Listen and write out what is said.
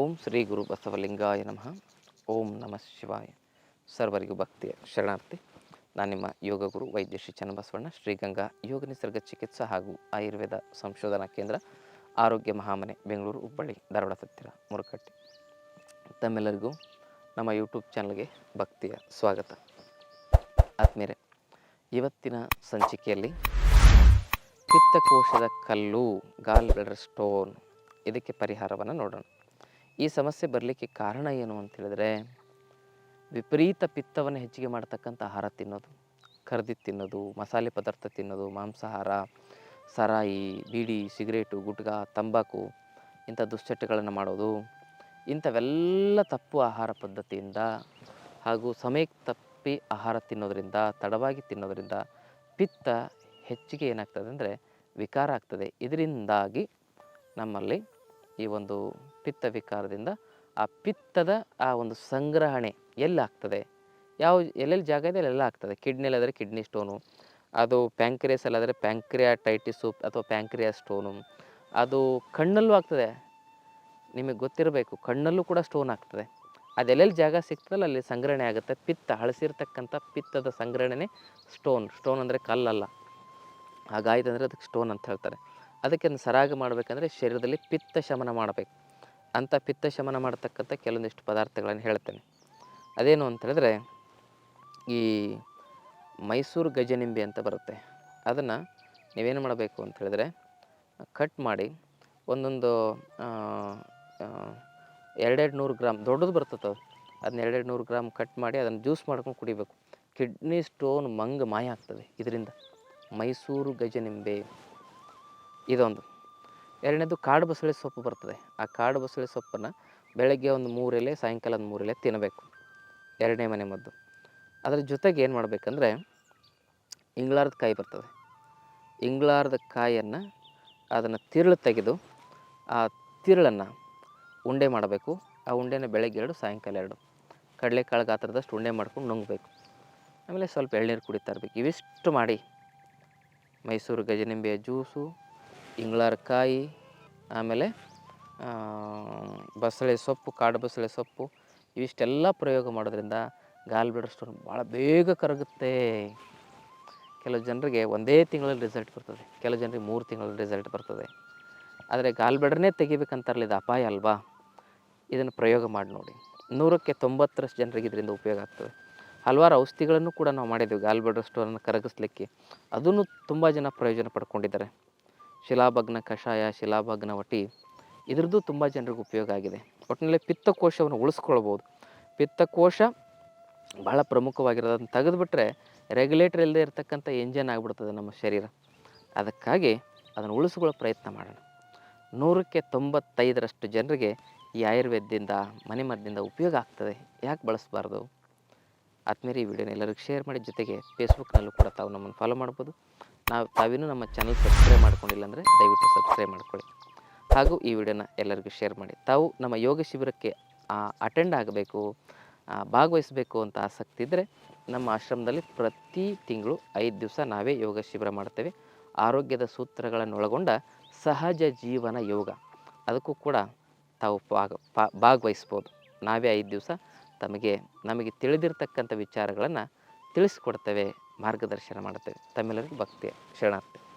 ಓಂ ಶ್ರೀ ಗುರು ಬಸವಲಿಂಗಾಯ ನಮಃ. ಓಂ ನಮಃ ಶಿವಾಯ. ಸರ್ವರಿಗೂ ಭಕ್ತಿಯ ಶರಣಾರ್ಥಿ. ನಾನು ನಿಮ್ಮ ಯೋಗ ಗುರು ವೈದ್ಯ ಶ್ರೀ ಚನ್ನಬಸವಣ್ಣ ಶ್ರೀಗಂಗಾ ಯೋಗ ನಿಸರ್ಗ ಚಿಕಿತ್ಸಾ ಹಾಗೂ ಆಯುರ್ವೇದ ಸಂಶೋಧನಾ ಕೇಂದ್ರ, ಆರೋಗ್ಯ ಮಹಾಮನೆ, ಬೆಂಗಳೂರು, ಹುಬ್ಬಳ್ಳಿ, ಧಾರವಾಡ, ಸತ್ತಿರ ಮುರುಕಟ್ಟಿ ತಮ್ಮೆಲ್ಲರಿಗೂ ನಮ್ಮ ಯೂಟ್ಯೂಬ್ ಚಾನಲ್ಗೆ ಭಕ್ತಿಯ ಸ್ವಾಗತ. ಆತ್ಮೀಯರೇ, ಇವತ್ತಿನ ಸಂಚಿಕೆಯಲ್ಲಿ ಪಿತ್ತಕೋಶದ ಕಲ್ಲು ಗಾಲ್ ಬ್ಲಡರ್ ಸ್ಟೋನ್ ಇದಕ್ಕೆ ಪರಿಹಾರವನ್ನು ನೋಡೋಣ. ಈ ಸಮಸ್ಯೆ ಬರಲಿಕ್ಕೆ ಕಾರಣ ಏನು ಅಂತ ಹೇಳಿದ್ರೆ, ವಿಪರೀತ ಪಿತ್ತವನ್ನು ಹೆಚ್ಚಿಗೆ ಮಾಡ್ತಕ್ಕಂಥ ಆಹಾರ ತಿನ್ನೋದು. ಕರ್ದಿ ತಿನ್ನೋದು, ಮಸಾಲೆ ಪದಾರ್ಥ ತಿನ್ನೋದು, ಮಾಂಸಾಹಾರ, ಸರಾಯಿ, ಬೀಡಿ, ಸಿಗರೇಟು ಗುಟ್ಕಾ ತಂಬಾಕು, ಇಂಥ ದುಶ್ಚಟಗಳನ್ನು ಮಾಡೋದು. ಇಂಥವೆಲ್ಲ ತಪ್ಪು ಆಹಾರ ಪದ್ಧತಿಯಿಂದ ಹಾಗೂ ಸಮಯಕ್ಕೆ ತಪ್ಪಿ ಆಹಾರ ತಿನ್ನೋದರಿಂದ, ತಡವಾಗಿ ತಿನ್ನೋದರಿಂದ ಪಿತ್ತ ಹೆಚ್ಚಿಗೆ ಏನಾಗ್ತದೆ ಅಂದರೆ ವಿಕಾರ ಆಗ್ತದೆ. ಇದರಿಂದಾಗಿ ನಮ್ಮಲ್ಲಿ ಈ ಒಂದು ಪಿತ್ತ ವಿಕಾರದಿಂದ ಆ ಪಿತ್ತದ ಆ ಒಂದು ಸಂಗ್ರಹಣೆ ಎಲ್ಲಾಗ್ತದೆ. ಯಾವ ಎಲ್ಲೆಲ್ಲಿ ಜಾಗ ಇದೆ ಅಲ್ಲೆಲ್ಲ ಆಗ್ತದೆ. ಕಿಡ್ನಿಯಲ್ಲಾದರೆ ಕಿಡ್ನಿ ಸ್ಟೋನು, ಅದು ಪ್ಯಾಂಕ್ರಿಯಸ್ ಅಲ್ಲಾದರೆ ಪ್ಯಾಂಕ್ರಿಯಾಟೈಟಿಸು ಅಥವಾ ಪ್ಯಾಂಕ್ರಿಯಾ ಸ್ಟೋನು, ಅದು ಕಣ್ಣಲ್ಲೂ ಆಗ್ತದೆ. ನಿಮಗೆ ಗೊತ್ತಿರಬೇಕು, ಕಣ್ಣಲ್ಲೂ ಕೂಡ ಸ್ಟೋನ್ ಆಗ್ತದೆ. ಅದೆಲ್ಲೆಲ್ಲಿ ಜಾಗ ಸಿಗ್ತದಲ್ಲ ಅಲ್ಲಿ ಸಂಗ್ರಹಣೆ ಆಗುತ್ತೆ. ಪಿತ್ತ, ಹಳಸಿರ್ತಕ್ಕಂಥ ಪಿತ್ತದ ಸಂಗ್ರಹಣೆ ಸ್ಟೋನ್. ಸ್ಟೋನ್ ಅಂದರೆ ಕಲ್ಲಲ್ಲ. ಹಾಗಾಯ್ತು ಅಂದರೆ ಅದಕ್ಕೆ ಸ್ಟೋನ್ ಅಂತ ಹೇಳ್ತಾರೆ. ಅದಕ್ಕೆ ಸರಾಗ ಮಾಡಬೇಕಂದ್ರೆ ಶರೀರದಲ್ಲಿ ಪಿತ್ತ ಶಮನ ಮಾಡಬೇಕು. ಅಂಥ ಪಿತ್ತ ಶಮನ ಮಾಡ್ತಕ್ಕಂಥ ಕೆಲವೊಂದಿಷ್ಟು ಪದಾರ್ಥಗಳನ್ನು ಹೇಳ್ತೇನೆ. ಅದೇನು ಅಂತ ಹೇಳಿದ್ರೆ ಈ ಮೈಸೂರು ಗಜನಿಂಬೆ ಅಂತ ಬರುತ್ತೆ. ಅದನ್ನು ನೀವೇನು ಮಾಡಬೇಕು ಅಂತ ಹೇಳಿದ್ರೆ ಕಟ್ ಮಾಡಿ ಒಂದೊಂದು ಎರಡೆರಡು ನೂರು ಗ್ರಾಮ್ ದೊಡ್ಡದು ಬರ್ತದೆ ಅದು. ಅದನ್ನ ಎರಡೆರಡು ನೂರು ಗ್ರಾಮ್ ಕಟ್ ಮಾಡಿ ಅದನ್ನು ಜ್ಯೂಸ್ ಮಾಡ್ಕೊಂಡು ಕುಡಿಬೇಕು. ಕಿಡ್ನಿ ಸ್ಟೋನ್ ಮಂಗ ಮಾಯ ಆಗ್ತದೆ ಇದರಿಂದ. ಮೈಸೂರು ಗಜನಿಂಬೆ. ಇದೊಂದು. ಎರಡನೇದು ಕಾಡು ಬಸಳೆ ಸೊಪ್ಪು ಬರ್ತದೆ. ಆ ಕಾಡು ಬಸಳೆ ಸೊಪ್ಪನ್ನು ಬೆಳಗ್ಗೆ ಒಂದು ಮೂರು ಎಲೆ ಸಾಯಂಕಾಲ ಒಂದು ಮೂರು ತಿನ್ನಬೇಕು. ಎರಡನೇ ಮನೆ ಮದ್ದು. ಅದರ ಜೊತೆಗೆ ಏನು ಮಾಡಬೇಕಂದ್ರೆ ಇಂಗ್ಲಾರದ ಕಾಯಿ ಬರ್ತದೆ. ಇಂಗ್ಲಾರದ ಕಾಯಿಯನ್ನು ಅದನ್ನು ತಿರುಳು ತೆಗೆದು ಆ ತಿರುಳನ್ನು ಉಂಡೆ ಮಾಡಬೇಕು. ಆ ಉಂಡೆನ ಬೆಳಗ್ಗೆ ಎರಡು, ಸಾಯಂಕಾಲ ಎರಡು. ಕಡಲೆಕಾಳು ಗಾತ್ರದಷ್ಟು ಉಂಡೆ ಮಾಡ್ಕೊಂಡು ನುಂಗಬೇಕು. ಆಮೇಲೆ ಸ್ವಲ್ಪ ಎಳ್ನೀರು ಕುಡಿತಾ ಇರಬೇಕು ಇವಿಷ್ಟು ಮಾಡಿ ಮೈಸೂರು ಗಜನಿಂಬೆಯ ಜ್ಯೂಸು ಇಂಗ್ಲಾರ ಕಾಯಿ, ಆಮೇಲೆ ಬಸಳೆ ಸೊಪ್ಪು, ಕಾಡು ಬಸಳೆ ಸೊಪ್ಪು, ಇವಿಷ್ಟೆಲ್ಲ ಪ್ರಯೋಗ ಮಾಡೋದ್ರಿಂದ ಗಾಲ್ ಸ್ಟೋನ್ ಭಾಳ ಬೇಗ ಕರಗುತ್ತೆ. ಕೆಲವು ಜನರಿಗೆ ಒಂದೇ ತಿಂಗಳಲ್ಲಿ ರಿಸಲ್ಟ್ ಬರ್ತದೆ. ಕೆಲವು ಜನರಿಗೆ ಮೂರು ತಿಂಗಳಲ್ಲಿ ರಿಸಲ್ಟ್ ಬರ್ತದೆ. ಆದರೆ ಗಾಲ್ ಬ್ಲಡರ್ನೇ ತೆಗಿಬೇಕಂತಾರಲ್ಲ ಇದು ಅಪಾಯ ಅಲ್ವಾ? ಇದನ್ನು ಪ್ರಯೋಗ ಮಾಡಿ ನೋಡಿ. ನೂರಕ್ಕೆ ತೊಂಬತ್ತರಷ್ಟು ಜನರಿಗೆ ಇದರಿಂದ ಉಪಯೋಗ ಆಗ್ತದೆ. ಹಲವಾರು ಔಷಧಿಗಳನ್ನು ಕೂಡ ನಾವು ಮಾಡಿದ್ದೀವಿ ಗಾಲ್ ಬ್ಲಡರ್ ಸ್ಟೋನನ್ನು ಕರಗಿಸ್ಲಿಕ್ಕೆ. ಅದನ್ನು ತುಂಬ ಜನ ಪ್ರಯೋಜನ ಪಡ್ಕೊಂಡಿದ್ದಾರೆ. ಶಿಲಾಭಗ್ನ ಕಷಾಯ, ಶಿಲಾಭಗ್ನ ವಟಿ, ಇದ್ರದ್ದು ತುಂಬ ಜನರಿಗೆ ಉಪಯೋಗ ಆಗಿದೆ. ಒಟ್ಟಿನಲ್ಲಿ ಪಿತ್ತಕೋಶವನ್ನು ಉಳಿಸ್ಕೊಳ್ಬೋದು. ಪಿತ್ತಕೋಶ ಭಾಳ ಅದನ್ನು ತೆಗೆದುಬಿಟ್ರೆ ರೆಗ್ಯುಲೇಟರ್ ಇಲ್ಲದೆ ಇರತಕ್ಕಂಥ ಎಂಜನ್ ಆಗಿಬಿಡ್ತದೆ ನಮ್ಮ ಶರೀರ. ಅದಕ್ಕಾಗಿ ಅದನ್ನು ಉಳಿಸ್ಕೊಳ್ಳೋ ಪ್ರಯತ್ನ ಮಾಡೋಣ. ನೂರಕ್ಕೆ ತೊಂಬತ್ತೈದರಷ್ಟು ಜನರಿಗೆ ಈ ಆಯುರ್ವೇದದಿಂದ ಮನೆಮದ್ದಿಂದ ಉಪಯೋಗ ಆಗ್ತದೆ. ಯಾಕೆ ಬಳಸಬಾರ್ದು? ಆದ್ಮೇಲೆ ಈ ವಿಡಿಯೋನ ಎಲ್ಲರಿಗೂ ಶೇರ್ ಮಾಡಿ. ಜೊತೆಗೆ ಫೇಸ್ಬುಕ್ನಲ್ಲೂ ಕೂಡ ತಾವು ನಮ್ಮನ್ನು ಫಾಲೋ ಮಾಡ್ಬೋದು. ನಾವು ತಾವಿನೂ ನಮ್ಮ ಚಾನಲ್ ಸಬ್ಸ್ಕ್ರೈಬ್ ಮಾಡ್ಕೊಂಡಿಲ್ಲ ಅಂದರೆ ದಯವಿಟ್ಟು ಸಬ್ಸ್ಕ್ರೈಬ್ ಮಾಡ್ಕೊಳ್ಳಿ. ಹಾಗೂ ಈ ವಿಡಿಯೋನ ಎಲ್ಲರಿಗೂ ಶೇರ್ ಮಾಡಿ. ತಾವು ನಮ್ಮ ಯೋಗ ಶಿಬಿರಕ್ಕೆ ಅಟೆಂಡ್ ಆಗಬೇಕು ಭಾಗವಹಿಸಬೇಕು ಅಂತ ಆಸಕ್ತಿ ಇದ್ದರೆ ನಮ್ಮ ಆಶ್ರಮದಲ್ಲಿ ಪ್ರತಿ ತಿಂಗಳು ಐದು ದಿವಸ ನಾವೇ ಯೋಗ ಶಿಬಿರ ಮಾಡ್ತೇವೆ. ಆರೋಗ್ಯದ ಸೂತ್ರಗಳನ್ನು ಒಳಗೊಂಡ ಸಹಜ ಜೀವನ ಯೋಗ. ಅದಕ್ಕೂ ಕೂಡ ತಾವು ಭಾಗ ಭಾಗವಹಿಸ್ಬೋದು. ನಾವೇ ಐದು ದಿವಸ ತಮಗೆ, ನಮಗೆ ತಿಳಿದಿರ್ತಕ್ಕಂಥ ವಿಚಾರಗಳನ್ನು ತಿಳಿಸ್ಕೊಡ್ತೇವೆ. ಮಾರ್ಗದರ್ಶನ ಮಾಡುತ್ತೇವೆ. ತಮ್ಮೆಲ್ಲರಿಗೂ ಭಕ್ತಿಯ ಶರಣಾರ್ಥಿ.